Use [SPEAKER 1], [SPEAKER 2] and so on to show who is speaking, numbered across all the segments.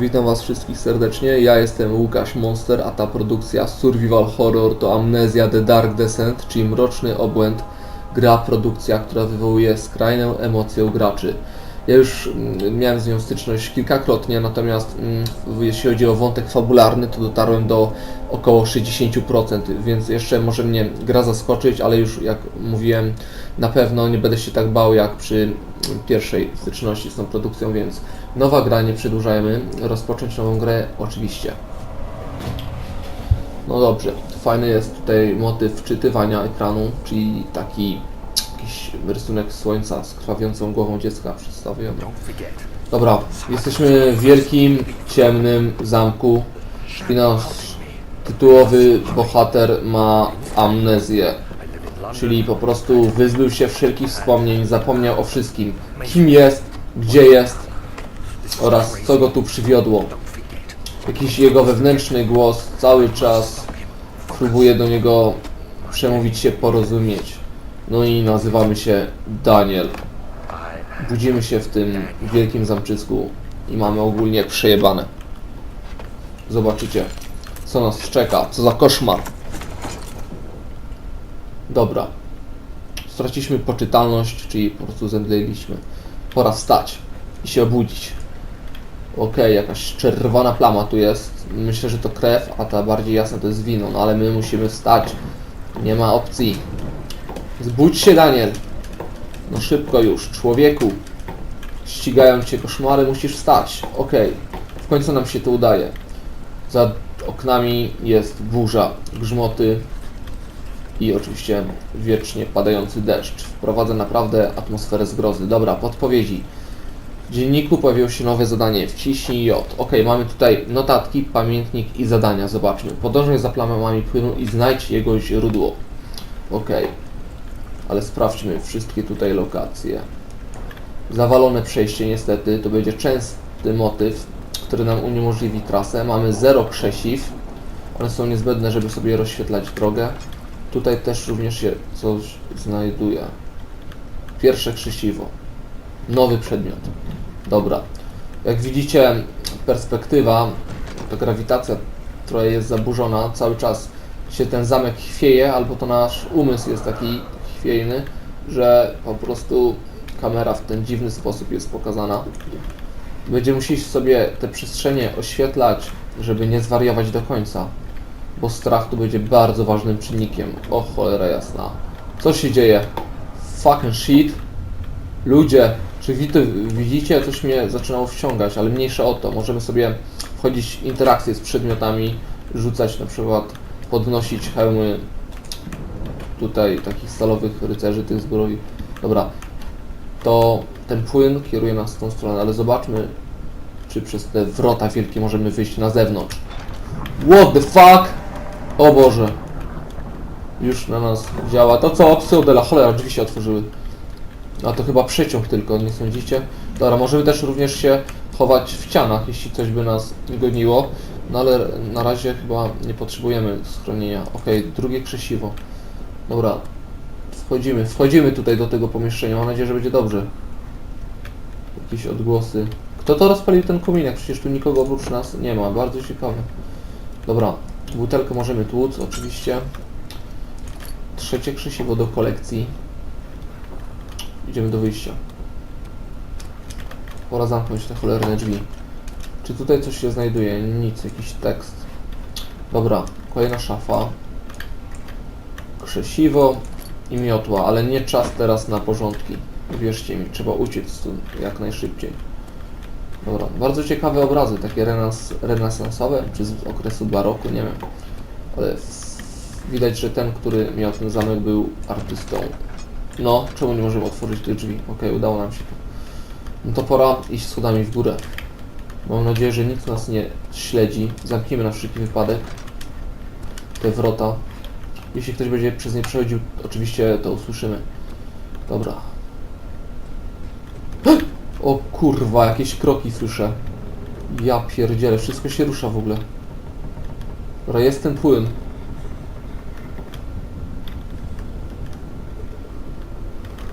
[SPEAKER 1] Witam Was wszystkich serdecznie. Ja jestem Łukasz Monster, a ta produkcja Survival Horror to Amnesia The Dark Descent, czyli Mroczny Obłęd. Gra, produkcja, która wywołuje skrajną emocję graczy. Ja już mm, miałem z nią styczność kilkakrotnie, natomiast mm, jeśli chodzi o wątek fabularny, to dotarłem do około 60%, więc jeszcze może mnie gra zaskoczyć, ale już jak mówiłem, na pewno nie będę się tak bał jak przy pierwszej styczności z tą produkcją, więc nowa gra, nie przedłużajmy, rozpocząć nową grę oczywiście. No dobrze, fajny jest tutaj motyw wczytywania ekranu, czyli taki rysunek słońca z krwawiącą głową dziecka przedstawiony. Dobra, jesteśmy w wielkim, ciemnym zamku i nasz tytułowy bohater ma amnezję, czyli po prostu wyzbył się wszelkich wspomnień, zapomniał o wszystkim, kim jest, gdzie jest oraz co go tu przywiodło. Jakiś jego wewnętrzny głos cały czas próbuje do niego przemówić się, porozumieć. No i nazywamy się Daniel. Budzimy się w tym wielkim zamczysku i mamy ogólnie przejebane. Zobaczycie, co nas czeka, co za koszmar. Dobra. Straciliśmy poczytalność, czyli po prostu zemdleliśmy. Pora wstać i się obudzić. Okej, jakaś czerwona plama tu jest. Myślę, że to krew, a ta bardziej jasna to jest wino, no ale my musimy wstać. Nie ma opcji. Zbudź się, Daniel. No szybko już, człowieku. Ścigają cię koszmary, musisz wstać. Okej, w końcu nam się to udaje. Za oknami jest burza, grzmoty i oczywiście wiecznie padający deszcz. Wprowadza naprawdę atmosferę zgrozy. Dobra, podpowiedzi. W dzienniku pojawiło się nowe zadanie. Wciśnij J. Ok, mamy tutaj notatki, pamiętnik i zadania. Zobaczmy. Podążaj za plamami płynu i znajdź jego źródło. Ok. Ale sprawdźmy wszystkie tutaj lokacje. Zawalone przejście niestety to będzie częsty motyw, który nam uniemożliwi trasę. Mamy zero krzesiw. One są niezbędne, żeby sobie rozświetlać drogę. Tutaj też również się coś znajduje. Pierwsze krzesiwo. Nowy przedmiot. Dobra. Jak widzicie, perspektywa, ta grawitacja, która jest zaburzona, cały czas się ten zamek chwieje, albo to nasz umysł jest taki chwiejny, że po prostu kamera w ten dziwny sposób jest pokazana. Będziemy musieli sobie te przestrzenie oświetlać, żeby nie zwariować do końca, bo strach tu będzie bardzo ważnym czynnikiem. O cholera jasna. Co się dzieje? Fucking shit. Ludzie, czy wi- widzicie? Coś mnie zaczynało wciągać, ale mniejsza o to. Możemy sobie wchodzić w interakcje z przedmiotami, rzucać na przykład, podnosić hełmy tutaj takich stalowych rycerzy tych zbroi. Dobra, to ten płyn kieruje nas w tą stronę, ale zobaczmy, czy przez te wrota wielkie możemy wyjść na zewnątrz. What the fuck? O Boże. Już na nas działa. To co? Pseudela, cholera, drzwi się otworzyły. A to chyba przeciąg tylko, nie sądzicie? Dobra, możemy też również się chować w ścianach, jeśli coś by nas goniło. No ale na razie chyba nie potrzebujemy schronienia. Okej, drugie krzesiwo. Dobra, wchodzimy, wchodzimy tutaj do tego pomieszczenia. Mam nadzieję, że będzie dobrze. Jakieś odgłosy. Kto to rozpalił ten kominek? Przecież tu nikogo oprócz nas nie ma. Bardzo ciekawe. Dobra, butelkę możemy tłuc, oczywiście. Trzecie krzesiwo do kolekcji. Idziemy do wyjścia. Pora zamknąć te cholerne drzwi. Czy tutaj coś się znajduje? Nic, jakiś tekst. Dobra, kolejna szafa. Krzesiwo i miotła, ale nie czas teraz na porządki. Wierzcie mi, trzeba uciec stąd jak najszybciej. Dobra, bardzo ciekawe obrazy, takie renesansowe, czy z okresu baroku, nie wiem. Ale widać, że ten, który miał ten zamek był artystą. No, czemu nie możemy otworzyć tych drzwi? Okej, udało nam się to. No to pora iść schodami w górę. Mam nadzieję, że nikt nas nie śledzi. Zamkniemy na wszelki wypadek te wrota. Jeśli ktoś będzie przez nie przechodził, oczywiście to usłyszymy. Dobra. O kurwa, jakieś kroki słyszę. Ja pierdzielę, wszystko się rusza w ogóle. Dobra, jest ten płyn.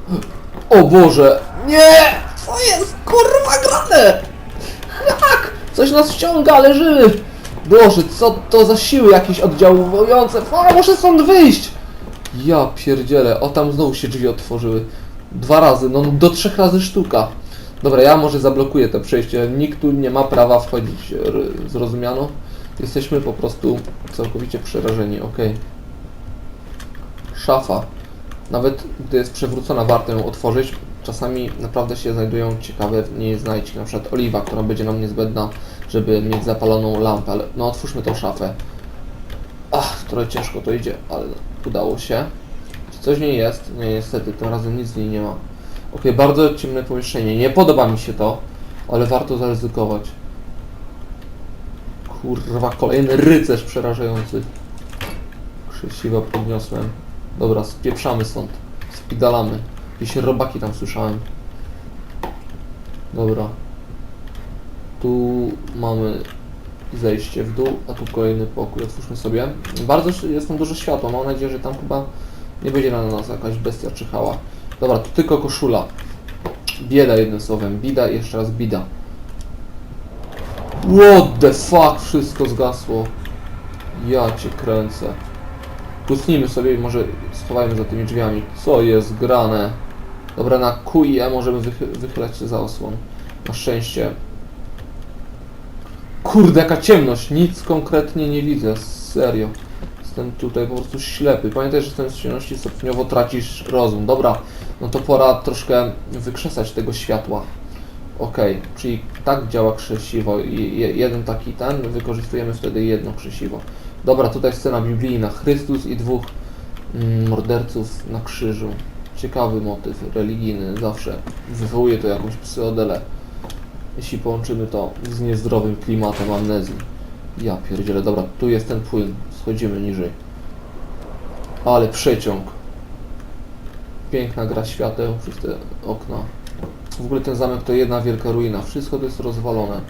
[SPEAKER 1] O Boże! Nie! Co jest kurwa grane? Coś nas ściąga, ale! Boże, co to za siły jakieś oddziałujące? A, muszę stąd wyjść! Ja pierdzielę, o tam znowu się drzwi otworzyły. Dwa razy, no do trzech razy sztuka. Dobra, ja może zablokuję to przejście. Nikt tu nie ma prawa wchodzić, zrozumiano? Jesteśmy po prostu całkowicie przerażeni, okej. Szafa. Nawet gdy jest przewrócona, warto ją otworzyć. Czasami naprawdę się znajdują ciekawe w niej znajdźki, na przykład oliwa, która będzie nam niezbędna, żeby mieć zapaloną lampę, ale no otwórzmy tą szafę. Ach, trochę ciężko to idzie, ale udało się. Czy coś w niej jest? Nie, niestety, tym razem nic w niej nie ma. Okej, bardzo ciemne pomieszczenie. Nie podoba mi się to, ale warto zaryzykować. Kurwa, kolejny rycerz przerażający. Krzesiwa podniosłem. Dobra, spieprzamy stąd. Spidalamy. Jakieś robaki tam słyszałem. Dobra. Tu mamy zejście w dół, a tu kolejny pokój. Otwórzmy sobie. Bardzo jest tam dużo światła. Mam nadzieję, że tam chyba nie będzie na nas jakaś bestia czyhała. Dobra, tu tylko koszula. Bieda jednym słowem. Bida jeszcze raz bida. What the fuck? Wszystko zgasło. Ja cię kręcę. Kucnijmy sobie i może schowajmy za tymi drzwiami. Co jest grane? Dobra, na Q i E możemy wychy wychylać się za osłon. Na szczęście. Kurde, jaka ciemność. Nic konkretnie nie widzę. Serio. Jestem tutaj po prostu ślepy. Pamiętaj, że w ciemności stopniowo tracisz rozum. Dobra, no to pora troszkę wykrzesać tego światła. Okej, czyli tak działa krzesiwo. Je- jeden taki ten, wykorzystujemy wtedy jedno krzesiwo. Dobra, tutaj scena biblijna. Chrystus i dwóch mm, morderców na krzyżu. Ciekawy motyw religijny, zawsze wywołuje to jakąś psyodelę. Jeśli połączymy to z niezdrowym klimatem amnezji. Ja pierdzielę, dobra, tu jest ten płyn. Schodzimy niżej. Ale przeciąg. Piękna gra świateł przez te okna. W ogóle ten zamek to jedna wielka ruina. Wszystko to jest rozwalone.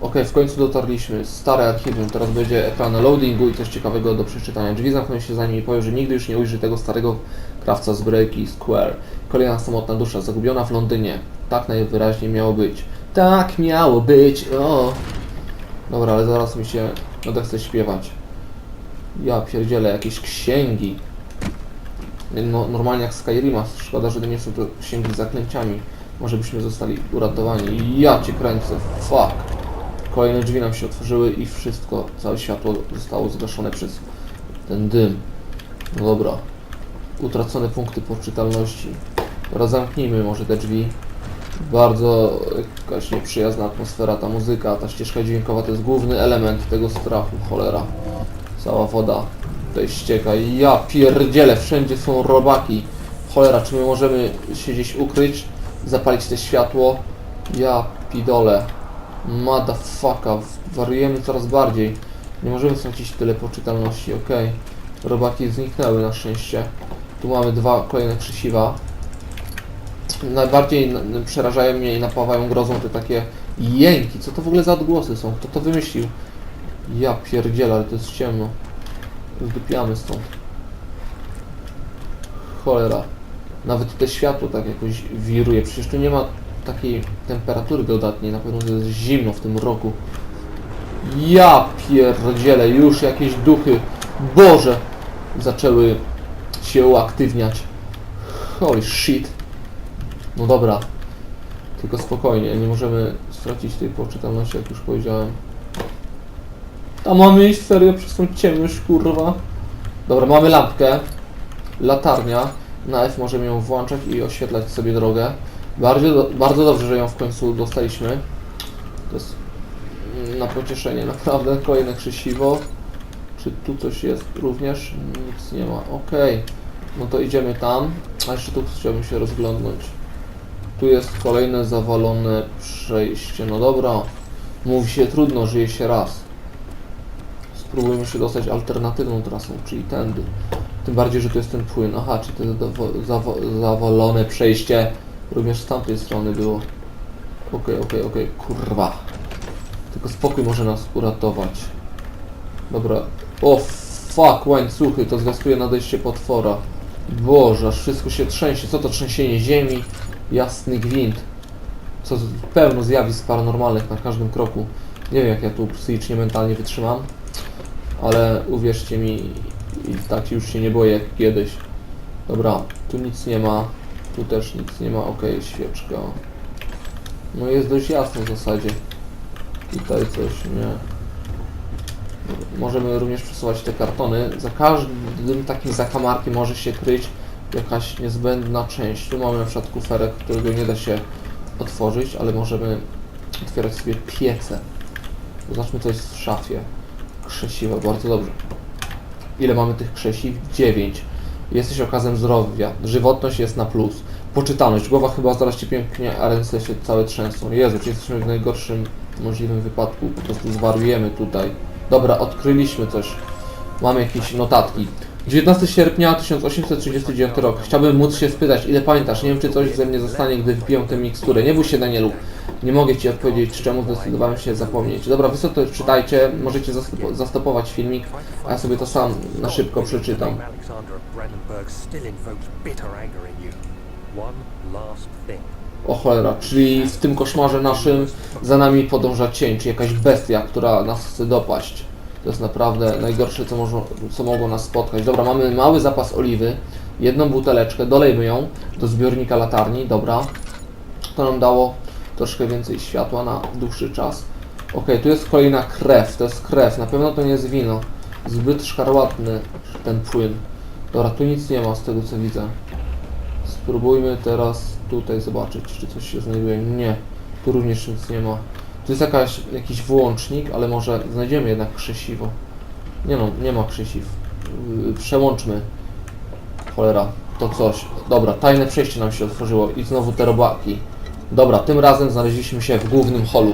[SPEAKER 1] Ok, w końcu dotarliśmy. Stare archiwum. Teraz będzie ekran loadingu i coś ciekawego do przeczytania. Drzwi zamkną się za nim i powiem, że nigdy już nie ujrzy tego starego krawca z Breaki Square. Kolejna samotna dusza, zagubiona w Londynie. Tak najwyraźniej miało być. Tak miało być, o. Dobra, ale zaraz mi się odechce śpiewać. Ja pierdzielę, jakieś księgi. No, normalnie jak Skyrima. Szkoda, że nie są to księgi z zaklęciami. Może byśmy zostali uratowani. Ja cię kręcę. Fuck. Kolejne drzwi nam się otworzyły i wszystko, całe światło zostało zgaszone przez ten dym. No dobra. Utracone punkty poczytalności. Teraz zamknijmy może te drzwi. Bardzo jakaś nieprzyjazna atmosfera, ta muzyka, ta ścieżka dźwiękowa to jest główny element tego strachu, cholera. Cała woda tutaj ścieka ja pierdzielę, wszędzie są robaki. Cholera, czy my możemy się gdzieś ukryć, zapalić te światło? Ja pidole. Motherfucka, wariujemy coraz bardziej. Nie możemy stracić tyle poczytalności, okej. Robaki zniknęły na szczęście. Tu mamy dwa kolejne krzesiwa. Najbardziej przerażają mnie i napawają grozą te takie jęki. Co to w ogóle za odgłosy są? Kto to wymyślił? Ja pierdzielę, ale to jest ciemno. Zdupiamy stąd. Cholera. Nawet te światło tak jakoś wiruje. Przecież tu nie ma takiej temperatury dodatniej. Na pewno jest zimno w tym roku. Ja pierdzielę, już jakieś duchy, Boże, zaczęły się uaktywniać. Holy shit. No dobra. Tylko spokojnie, nie możemy stracić tej poczytalności, jak już powiedziałem. A mamy iść serio przez tą ciemność, kurwa. Dobra, mamy lampkę. Latarnia. Na F możemy ją włączać i oświetlać sobie drogę. Bardzo, bardzo dobrze, że ją w końcu dostaliśmy. To jest na pocieszenie, naprawdę. Kolejne krzesiwo. Czy tu coś jest również? Nic nie ma. Okej. No to idziemy tam. A jeszcze tu chciałbym się rozglądnąć. Tu jest kolejne zawalone przejście. No dobra. Mówi się trudno, żyje się raz. Spróbujmy się dostać alternatywną trasą, czyli tędy. Tym bardziej, że tu jest ten płyn. Aha, czy to zawo- zawalone przejście również z tamtej strony było. Okej, okej, okej, kurwa. Tylko spokój może nas uratować. Dobra. O fuck, łańcuchy, to zwiastuje nadejście potwora. Boże, aż wszystko się trzęsie. Co to trzęsienie ziemi? Jasny gwint. Co pełno zjawisk paranormalnych na każdym kroku. Nie wiem jak ja tu psychicznie, mentalnie wytrzymam, ale uwierzcie mi, i tak już się nie boję jak kiedyś. Dobra, tu nic nie ma, tu też nic nie ma, okej, świeczka. No jest dość jasno w zasadzie. Tutaj coś, nie. Możemy również przesuwać te kartony. Za każdym takim zakamarkiem może się kryć jakaś niezbędna część. Tu mamy na przykład kuferek, którego nie da się otworzyć, ale możemy otwierać sobie piece. Zobaczmy co jest w szafie. Krzesiwo, bardzo dobrze. Ile mamy tych krzesiw? 9. Jesteś okazem zdrowia. Żywotność jest na plus. Poczytalność. Głowa chyba zaraz ci pięknie, a ręce się całe trzęsą. Jezu, czy jesteśmy w najgorszym możliwym wypadku. Po prostu zwariujemy tutaj. Dobra, odkryliśmy coś. Mamy jakieś notatki. 19 sierpnia 1839 rok. Chciałbym móc się spytać, ile pamiętasz? Nie wiem, czy coś ze mnie zostanie, gdy wypiję tę miksturę. Nie bój się, Danielu. Nie mogę Ci odpowiedzieć, czemu zdecydowałem się zapomnieć. Dobra, wy sobie to czytajcie, możecie zastop- zastopować filmik, a ja sobie to sam na szybko przeczytam. O cholera, czyli w tym koszmarze naszym za nami podąża cień, czy jakaś bestia, która nas chce dopaść. To jest naprawdę najgorsze, co, może, co mogło nas spotkać. Dobra, mamy mały zapas oliwy, jedną buteleczkę, dolejmy ją do zbiornika latarni, dobra. To nam dało troszkę więcej światła na dłuższy czas. Ok, tu jest kolejna krew, to jest krew, na pewno to nie jest wino. Zbyt szkarłatny ten płyn. Dobra, tu nic nie ma z tego co widzę. Spróbujmy teraz tutaj zobaczyć, czy coś się znajduje. Nie, tu również nic nie ma. Tu jest jakaś, jakiś włącznik, ale może znajdziemy jednak krzesiwo. Nie no, nie ma krzesiw. Yy, Przełączmy. Cholera, to coś. Dobra, tajne przejście nam się otworzyło i znowu te robaki. Dobra, tym razem znaleźliśmy się w głównym holu.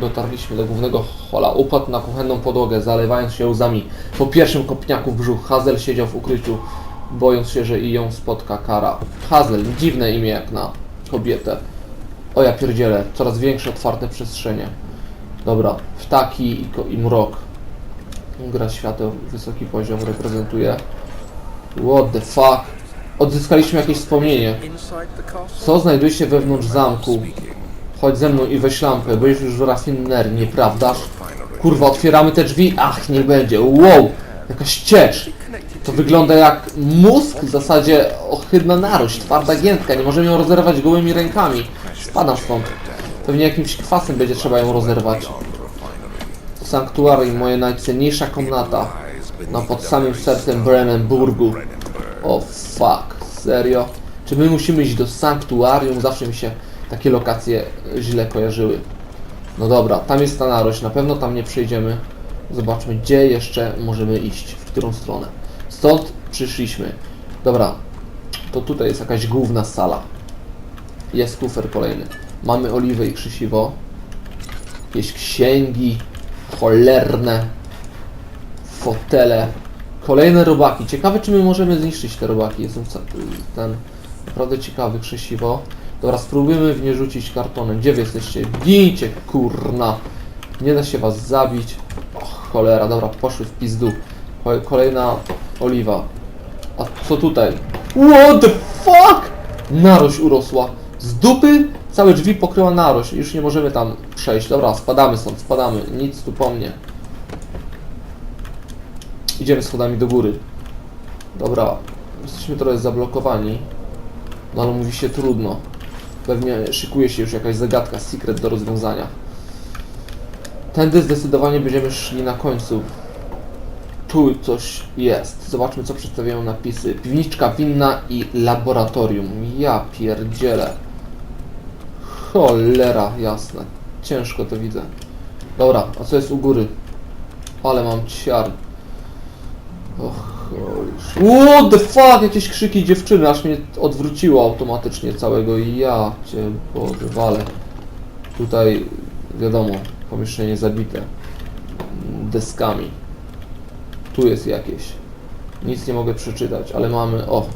[SPEAKER 1] Dotarliśmy do głównego hola. Upadł na kuchenną podłogę, zalewając się łzami. Po pierwszym kopniaku w brzuch Hazel siedział w ukryciu, bojąc się, że i ją spotka kara. Hazel, dziwne imię jak na kobietę. O ja pierdzielę, coraz większe otwarte przestrzenie. Dobra, ptaki i, i mrok. Gra świateł, wysoki poziom reprezentuje. What the fuck? Odzyskaliśmy jakieś wspomnienie. Co znajduje się wewnątrz zamku? Chodź ze mną i weź lampę, byłeś już w rafinerii, nieprawdaż? Kurwa, otwieramy te drzwi? Ach, nie będzie. Wow! Jakaś ciecz. To wygląda jak mózg, w zasadzie ohydna narość, twarda giętka. Nie możemy ją rozerwać gołymi rękami. Spadam stąd. Pewnie jakimś kwasem będzie trzeba ją rozerwać. Sanktuarium, moja najcenniejsza komnata. No pod samym sercem Brennenburgu. O fuck, serio? Czy my musimy iść do sanktuarium? Zawsze mi się takie lokacje źle kojarzyły. No dobra, tam jest ta narość, na pewno tam nie przejdziemy. Zobaczmy, gdzie jeszcze możemy iść, w którą stronę. Stąd przyszliśmy. Dobra, to tutaj jest jakaś główna sala. Jest kufer kolejny. Mamy oliwę i krzesiwo. Jakieś księgi cholerne. Fotele. Kolejne robaki. Ciekawe, czy my możemy zniszczyć te robaki. Jestem ten naprawdę ciekawy krzesiwo. Dobra, spróbujemy w nie rzucić kartonem. Gdzie wy jesteście? Gincie, kurna. Nie da się was zabić. Och, cholera, dobra, poszły w pizdu. Ko- Kolejna oliwa. A co tutaj? What the fuck? Narość urosła. Z dupy całe drzwi pokryła narość. Już nie możemy tam przejść. Dobra, spadamy stąd, spadamy. Nic tu po mnie. Idziemy schodami do góry. Dobra, jesteśmy trochę zablokowani. No ale mówi się trudno. Pewnie szykuje się już jakaś zagadka, secret do rozwiązania. Tędy zdecydowanie będziemy szli na końcu. Tu coś jest. Zobaczmy, co przedstawiają napisy. Piwniczka winna i laboratorium. Ja pierdzielę. Cholera, jasne. Ciężko to widzę. Dobra, a co jest u góry? Ale mam ciar. What the fuck? Jakieś krzyki dziewczyny, aż mnie odwróciło automatycznie całego. Ja cię Boże, wale. Tutaj, wiadomo, pomieszczenie zabite. Deskami. Tu jest jakieś. Nic nie mogę przeczytać, ale mamy... O,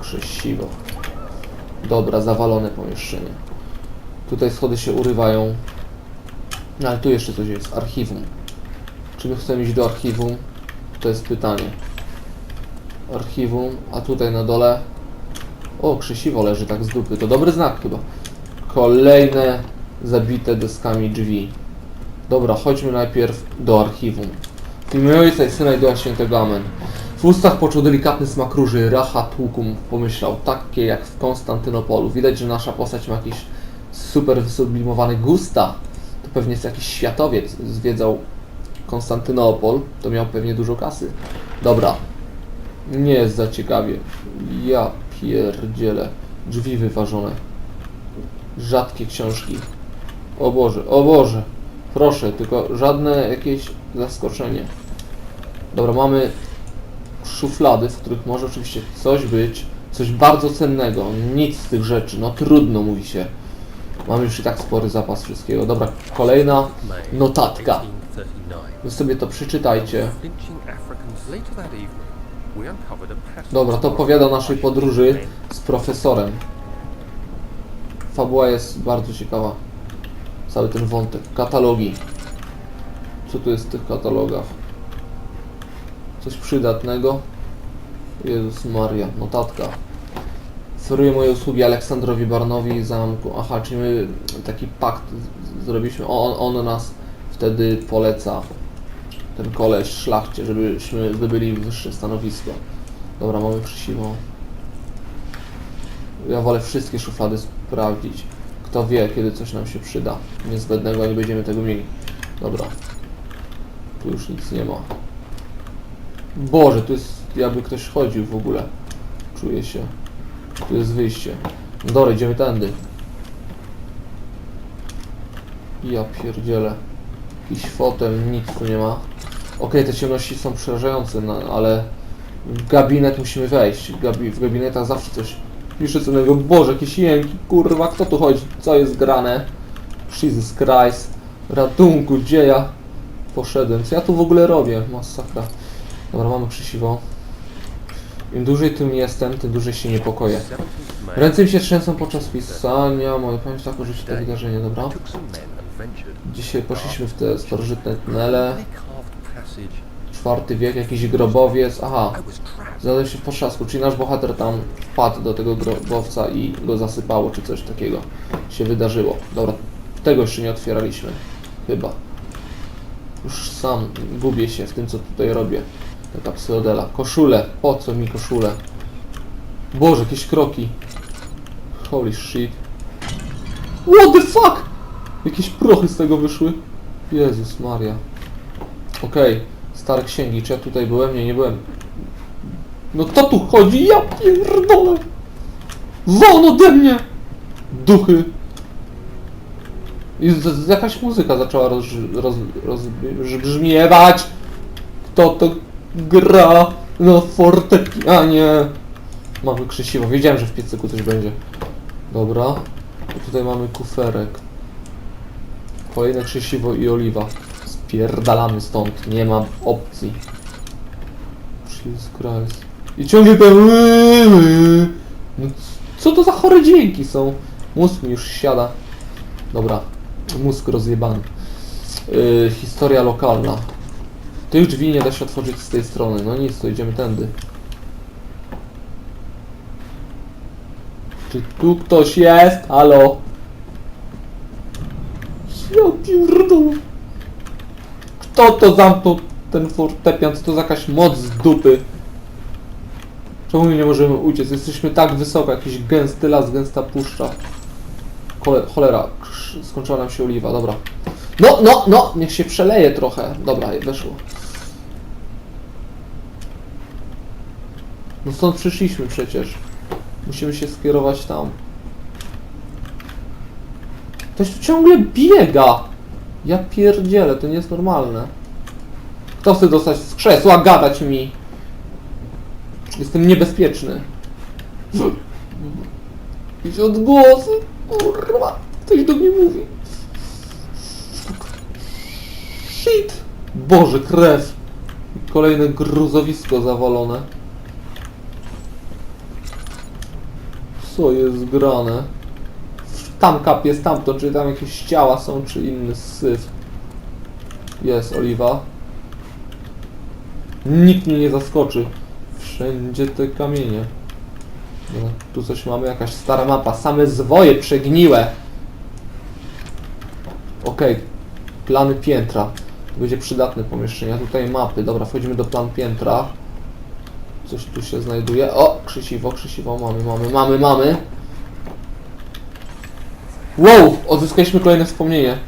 [SPEAKER 1] krzesiwo. Dobra, zawalone pomieszczenie. Tutaj schody się urywają. No ale tu jeszcze coś jest. Archiwum. Czy my chcemy iść do archiwum? To jest pytanie. Archiwum, a tutaj na dole... O, krzesiwo leży tak z dupy. To dobry znak chyba. Kolejne zabite deskami drzwi. Dobra, chodźmy najpierw do archiwum. W imię Ojca i Syna i Ducha Świętego Amen. W ustach poczuł delikatny smak róży, racha tłukum, pomyślał, takie jak w Konstantynopolu. Widać, że nasza postać ma jakiś super wysublimowany gusta. To pewnie jest jakiś światowiec, zwiedzał Konstantynopol, to miał pewnie dużo kasy. Dobra, nie jest za ciekawie. Ja pierdzielę. Drzwi wyważone. Rzadkie książki. O Boże, o Boże. Proszę, tylko żadne jakieś zaskoczenie. Dobra, mamy szuflady, w których może oczywiście coś być, coś bardzo cennego. Nic z tych rzeczy, no trudno mówi się. Mamy już i tak spory zapas wszystkiego. Dobra, kolejna notatka.
[SPEAKER 2] 1839.
[SPEAKER 1] Wy sobie to przeczytajcie. Dobra, to opowiada o naszej podróży z profesorem. Fabuła jest bardzo ciekawa. Cały ten wątek. Katalogi. Co tu jest w tych katalogach? Coś przydatnego? Jezus Maria, notatka. Oferuję moje usługi Aleksandrowi Barnowi z zamku. Aha, czyli my taki pakt zrobiliśmy. On, on nas wtedy poleca. Ten koleś szlachcie, żebyśmy zdobyli wyższe stanowisko. Dobra, mamy krzesiwo. Ja wolę wszystkie szuflady sprawdzić. Kto wie, kiedy coś nam się przyda. Niezbędnego nie będziemy tego mieli. Dobra. Tu już nic nie ma. Boże, tu jest jakby ktoś chodził w ogóle. Czuję się. Tu jest wyjście. Dobra, idziemy tędy. Ja pierdzielę. Jakiś fotel, nic tu nie ma. Okej, te ciemności są przerażające, no, ale w gabinet musimy wejść. W, gabi w gabinetach zawsze coś pisze co innego. Boże, jakieś jęki, kurwa, kto tu chodzi? Co jest grane? Jesus Christ. Ratunku, gdzie ja poszedłem? Co ja tu w ogóle robię? Masakra. Dobra, mamy krzesiwo. Im dłużej tym jestem, tym dłużej się niepokoję.
[SPEAKER 2] 17th May,
[SPEAKER 1] Ręce mi się trzęsą podczas pisania. Moje pamięć tak użyć to wydarzenie, dobra? Dzisiaj poszliśmy w te starożytne tunele. Czwarty wiek, jakiś grobowiec. Aha. Zadał się w potrzasku, czyli nasz bohater tam wpadł do tego grobowca i go zasypało, czy coś takiego się wydarzyło. Dobra, tego jeszcze nie otwieraliśmy. Chyba. Już sam gubię się w tym, co tutaj robię. Taka psychodela. Koszule. Po co mi koszule? Boże, jakieś kroki. Holy shit. What the fuck? Jakieś prochy z tego wyszły. Jezus Maria. Okej, stare księgi. Czy ja tutaj byłem? Nie, nie byłem. No kto tu chodzi? Ja pierdolę! Won ode mnie! Duchy! I jakaś muzyka zaczęła roz, roz, roz, brzmiewać. Kto to gra na fortepianie? Mamy krzesiwo. Wiedziałem, że w piecyku coś będzie. Dobra. I tutaj mamy kuferek. Kolejne krzesiwo i oliwa. Spierdalamy stąd. Nie ma opcji. Jesus Christ. I ciągle ten... No, co to za chore dźwięki są? Mózg mi już siada. Dobra. Mózg rozjebany. Yy, historia lokalna. Tych drzwi nie da się otworzyć z tej strony. No nic, to idziemy tędy. Czy tu ktoś jest? Halo? Ja pierdolę. Kto to zamknął ten fortepian? Co to za jakaś moc z dupy? Czemu nie możemy uciec? Jesteśmy tak wysoko, jakiś gęsty las, gęsta puszcza. Chole, cholera, skończyła nam się oliwa, dobra. No, no, no, niech się przeleje trochę. Dobra, weszło. No stąd przyszliśmy przecież. Musimy się skierować tam. Ktoś tu ciągle biega. Ja pierdzielę, to nie jest normalne. Kto chce dostać z krzesła, gadać mi? Jestem niebezpieczny. Jakieś odgłosy. Kurwa, ktoś do mnie mówi. Shit. Boże, krew. Kolejne gruzowisko zawalone. Co jest grane? Tam kapie stamtąd, czy tam jakieś ciała są, czy inny syf. Jest oliwa. Nikt mnie nie zaskoczy. Wszędzie te kamienie. No, tu coś mamy, jakaś stara mapa. Same zwoje przegniłe. Okej. Plany piętra. To będzie przydatne pomieszczenia. Tutaj mapy. Dobra, wchodzimy do plan piętra. Coś tu się znajduje. O! Krzesiwo, krzesiwo. Mamy, mamy, mamy, mamy. Wow! Odzyskaliśmy kolejne wspomnienie.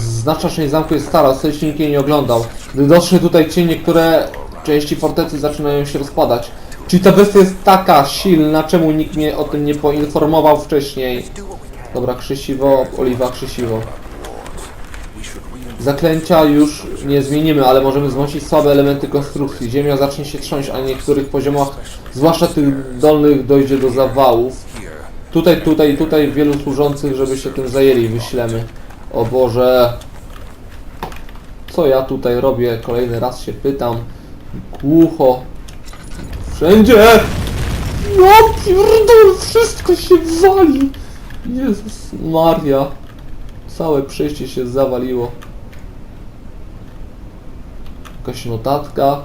[SPEAKER 1] Znaczna część zamku jest stara, się nikt jej nie oglądał. Gdy doszły tutaj cienie, niektóre części fortecy zaczynają się rozpadać. Czyli ta bestia jest taka silna, czemu nikt mnie o tym nie poinformował wcześniej? Dobra, krzesiwo, oliwa, krzesiwo. Zaklęcia już nie zmienimy, ale możemy wzmocnić słabe elementy konstrukcji. Ziemia zacznie się trząść, a na niektórych poziomach, zwłaszcza tych dolnych, dojdzie do zawałów. Tutaj, tutaj, tutaj wielu służących, żeby się tym zajęli, wyślemy. O Boże. Co ja tutaj robię? Kolejny raz się pytam. Głucho. Wszędzie! Ja pierdol, wszystko się wali! Jezus Maria. Całe przejście się zawaliło. Jakaś notatka,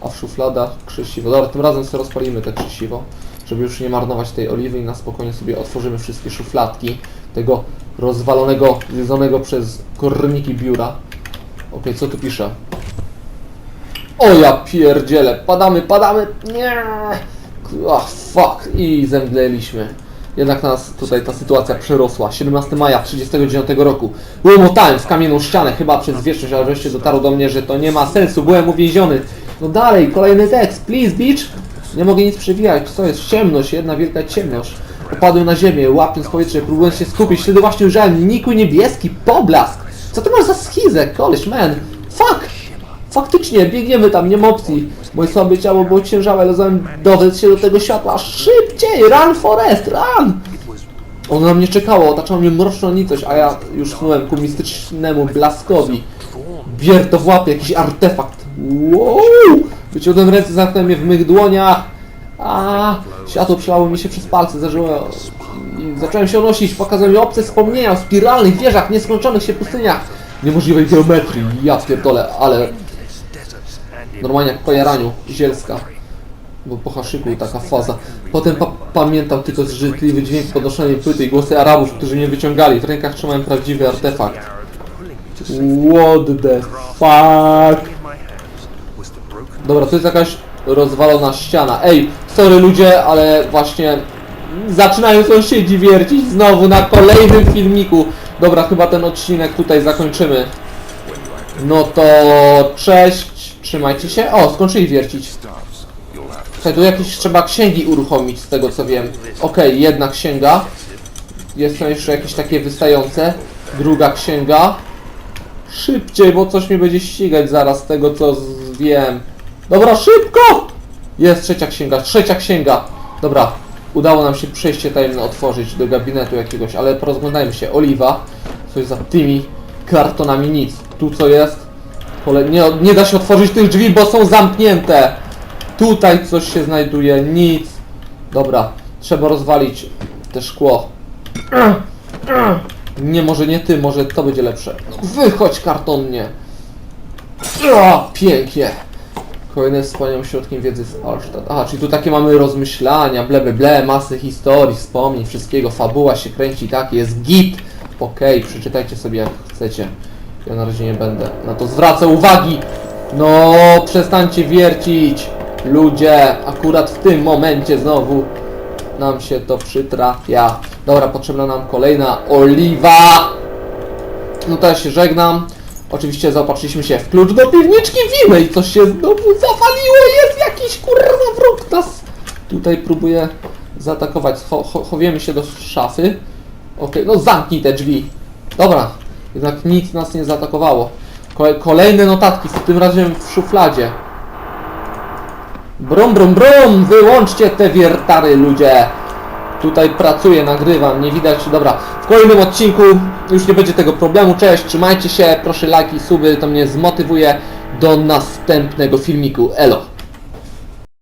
[SPEAKER 1] a w szufladach krzesiwo. Dobra, tym razem sobie rozpalimy te krzesiwo, żeby już nie marnować tej oliwy i na spokojnie sobie otworzymy wszystkie szufladki tego rozwalonego, zjedzonego przez korniki biura. Okej, co tu pisze? O ja pierdzielę, padamy, padamy, nie! Ach, fuck, i zemdleliśmy. Jednak nas tutaj ta sytuacja przerosła. 17 maja 1939 roku. Łomotałem w kamienną ścianę, chyba przez wieczność, ale wreszcie dotarło do mnie, że to nie ma sensu. Byłem uwięziony. No dalej, kolejny tekst. Please, bitch. Nie mogę nic przewijać. Co jest? Ciemność, jedna wielka ciemność. Upadłem na ziemię, łapiąc powietrze, próbując się skupić. Wtedy właśnie ujrzałem nikły niebieski poblask. Co to masz za schizę, koleś, man? Fuck! Faktycznie, biegniemy tam, nie ma opcji. Moje słabe ciało było ciężałe, ale zanim dowód się do tego światła. Szybciej! Run, Forest, run! Ono na mnie czekało, otaczała mnie mroczna nicość, a ja już snułem ku mistycznemu blaskowi. Bier to w łapie, jakiś artefakt. Wow! Wyciągnąłem ręce, zamknąłem je w mych dłoniach. A, światło przelało mi się przez palce, zacząłem się unosić, pokazał mi obce wspomnienia o spiralnych wieżach, nieskończonych się pustyniach, niemożliwej geometrii. Ja pierdolę, ale normalnie jak po jaraniu, zielska. Bo po haszyku taka faza. Potem pa pamiętam tylko zżytliwy dźwięk podnoszonej płyty i głosy Arabów, którzy mnie wyciągali. W rękach trzymałem prawdziwy artefakt. What the fuck? Dobra, to jest jakaś rozwalona ściana. Ej, sorry ludzie, ale właśnie zaczynają sąsiedzi wiercić znowu na kolejnym filmiku. Dobra, chyba ten odcinek tutaj zakończymy. No to cześć, trzymajcie się. O, skończyli wiercić. Słuchaj, tu jakieś trzeba księgi uruchomić z tego co wiem. Okej, jedna księga. Jest tam jeszcze jakieś takie wystające. Druga księga. Szybciej, bo coś mnie będzie ścigać zaraz z tego co wiem. Dobra, szybko! Jest trzecia księga, trzecia księga. Dobra, udało nam się przejście tajemne otworzyć do gabinetu jakiegoś, ale porozglądajmy się. Oliwa, coś za tymi kartonami nic. Tu co jest? Kole... Nie, nie da się otworzyć tych drzwi, bo są zamknięte. Tutaj coś się znajduje, nic. Dobra, trzeba rozwalić te szkło. Nie, może nie ty, może to będzie lepsze. Wychodź kartonnie. Pięknie. Kolejnym wspaniałym środkiem wiedzy z Alstadt. Aha, czyli tu takie mamy rozmyślania, ble, ble, ble, masy historii, wspomnień, wszystkiego, fabuła się kręci, tak, jest git. Okej, przeczytajcie sobie jak chcecie. Ja na razie nie będę na to zwracał uwagi. No, przestańcie wiercić. Ludzie, akurat w tym momencie znowu nam się to przytrafia. Dobra, potrzebna nam kolejna oliwa. No to ja się żegnam. Oczywiście zaopatrzyliśmy się w klucz do piwniczki winy i coś się znowu zawaliło. Jest jakiś kurwa wróg nas tutaj próbuje zaatakować. Cho, cho, chowiemy się do szafy. Okej, no zamknij te drzwi. Dobra, jednak nic nas nie zaatakowało. Kole, kolejne notatki, tym razem w szufladzie. Brum, brum, brum! Wyłączcie te wiertary, ludzie! Tutaj pracuję, nagrywam, nie widać, dobra. W kolejnym odcinku już nie będzie tego problemu. Cześć, trzymajcie się, proszę lajki, suby, to mnie zmotywuje do następnego filmiku. Elo!